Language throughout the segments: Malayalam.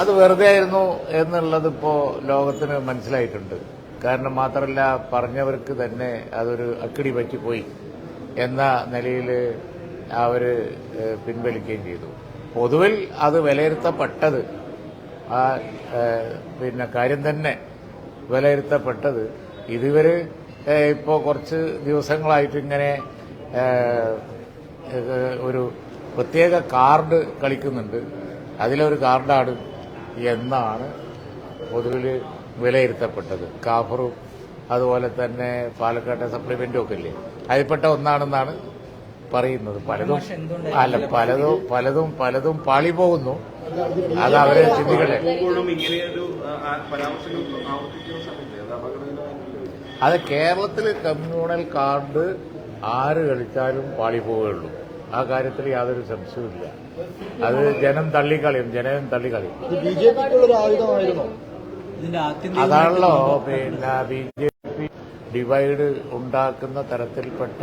അത് വെറുതെ ആയിരുന്നു എന്നുള്ളത് ഇപ്പോ ലോകത്തിന് മനസ്സിലായിട്ടുണ്ട്. കാരണം മാത്രമല്ല പറഞ്ഞവർക്ക് തന്നെ അതൊരു അക്കിടി പറ്റിപ്പോയി എന്ന നിലയിൽ ഏഹ്, പിൻവലിക്കുകയും ചെയ്തു. പൊതുവിൽ അത് വിലയിരുത്തപ്പെട്ടത് ആ പിന്നെ കാര്യം തന്നെ വിലയിരുത്തപ്പെട്ടത് ഇതുവരെ ഇപ്പോൾ കുറച്ച് ദിവസങ്ങളായിട്ട് ഇങ്ങനെ ഒരു പ്രത്യേക കാർഡ് കളിക്കുന്നുണ്ട്. അതിലൊരു കാർഡാണ് എന്നാണ് പൊതുവിൽ വിലയിരുത്തപ്പെട്ടത്. കാഫറും അതുപോലെ തന്നെ പാലക്കാട്ടെ സപ്ലിമെന്റും ഒക്കെ ഇല്ലേ? അതിൽപ്പെട്ട ഒന്നാണെന്നാണ് പറയുന്നത്. പലതും അല്ല പലതും പലതും പലതും പാളി പോകുന്നു. അത് അവരെ ചിന്തിക്കട്ടെ അത് കേരളത്തിൽ കമ്മ്യൂണൽ കാർഡ് ആര് കളിച്ചാലും പാളി പോവുകയുള്ളൂ. ആ കാര്യത്തിൽ യാതൊരു സംശയവുമില്ല അത് ജനം തള്ളിക്കളിയും ജനം തള്ളിക്കളിയും. അതാണല്ലോ പിന്നെ ബി ജെ പി ഡിവൈഡ് ഉണ്ടാക്കുന്ന തരത്തിൽപ്പെട്ട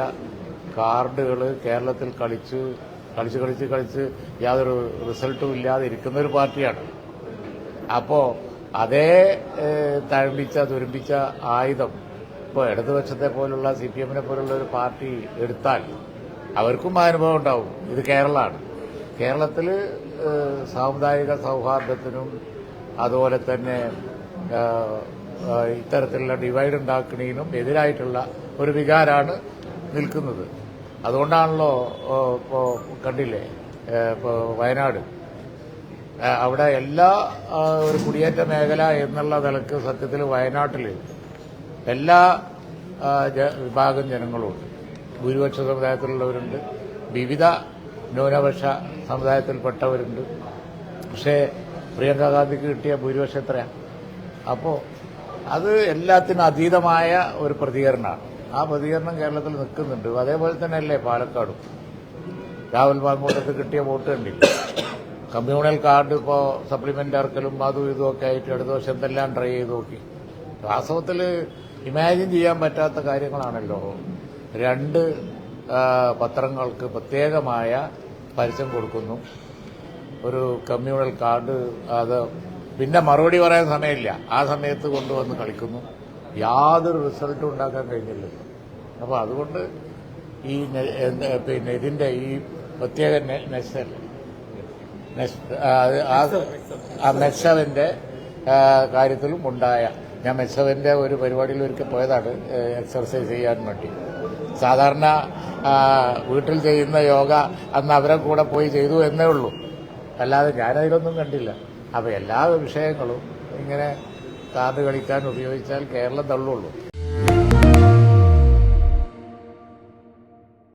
കാർഡുകൾ കേരളത്തിൽ കളിച്ച് കളിച്ച് കളിച്ച് കളിച്ച് യാതൊരു റിസൾട്ടും ഇല്ലാതെ ഇരിക്കുന്ന ഒരു പാർട്ടിയാണ്. അപ്പോ അതേ തഴമ്പിച്ച തുരുമ്പിച്ച ആയുധം ഇപ്പോൾ ഇടതുപക്ഷത്തെ പോലുള്ള സി പി എമ്മിനെ പോലുള്ള ഒരു പാർട്ടി എടുത്താൽ അവർക്കും ആ അനുഭവം ഉണ്ടാവും. ഇത് കേരളമാണ്. കേരളത്തിൽ സാമുദായിക സൗഹാർദ്ദത്തിനും അതുപോലെ തന്നെ ഇത്തരത്തിലുള്ള ഡിവൈഡ് ഉണ്ടാക്കുന്നതിനും എതിരായിട്ടുള്ള ഒരു വികാരമാണ് നിൽക്കുന്നത്. അതുകൊണ്ടാണല്ലോ ഇപ്പോൾ കണ്ടില്ലേ ഇപ്പോൾ വയനാട്. അവിടെ എല്ലാ ഒരു കുടിയേറ്റ മേഖല എന്നുള്ള നിലയ്ക്ക് സത്യത്തിൽ വയനാട്ടിൽ എല്ലാ വിഭാഗം ജനങ്ങളുമുണ്ട് ഭൂരിപക്ഷ സമുദായത്തിലുള്ളവരുണ്ട് വിവിധ ന്യൂനപക്ഷ സമുദായത്തിൽപ്പെട്ടവരുണ്ട്. പക്ഷേ പ്രിയങ്ക ഗാന്ധിക്ക് കിട്ടിയ ഭൂരിപക്ഷം എത്രയാണ് അപ്പോൾ അത് എല്ലാത്തിനും അതീതമായ ഒരു പ്രതികരണമാണ്. ആ പ്രതികരണം കേരളത്തിൽ നിൽക്കുന്നുണ്ട്. അതേപോലെ തന്നെയല്ലേ പാലക്കാടും. രാഹുൽ മാങ്കൂട്ടത്ത് കിട്ടിയ വോട്ട് കണ്ടില്ല? കമ്മ്യൂണൽ കാർഡ് ഇപ്പോൾ സപ്ലിമെന്റ് ഇറക്കലും അതും ഇതും ഒക്കെ ആയിട്ട് അടുത്ത വർഷം എന്തെല്ലാം ട്രൈ ചെയ്ത് നോക്കി. വാസ്തവത്തിൽ ഇമാജിൻ ചെയ്യാൻ പറ്റാത്ത കാര്യങ്ങളാണല്ലോ. രണ്ട് പത്രങ്ങൾക്ക് പ്രത്യേകമായ പരസ്യം കൊടുക്കുന്നു. ഒരു കമ്മ്യൂണൽ കാർഡ് അത് പിന്നെ മറുപടി പറയാൻ സമയമില്ല. ആ സമയത്ത് കൊണ്ടുവന്ന് കളിക്കുന്നു. യാതൊരു റിസൾട്ടും ഉണ്ടാക്കാൻ കഴിഞ്ഞില്ലല്ലോ അപ്പോൾ അതുകൊണ്ട് ഈ പിന്നെ ഇതിന്റെ ഈ പ്രത്യേക നെക്സൽ ആ, കാര്യത്തിലും ഉണ്ടായ ഞാൻ മെക്സവന്റെ ഒരു പരിപാടിയിൽ ഒരിക്കൽ പോയതാണ് എക്സർസൈസ് ചെയ്യാൻ വേണ്ടി. സാധാരണ വീട്ടിൽ ചെയ്യുന്ന യോഗ അന്ന് അവരെ കൂടെ പോയി ചെയ്തു എന്നേ ഉള്ളൂ. അല്ലാതെ ഞാനതിലൊന്നും കണ്ടില്ല. അപ്പോൾ എല്ലാ വിഷയങ്ങളും ഇങ്ങനെ കാർഡ് കളിക്കാൻ ഉപയോഗിച്ചാൽ കേരളം തള്ളുള്ളൂ.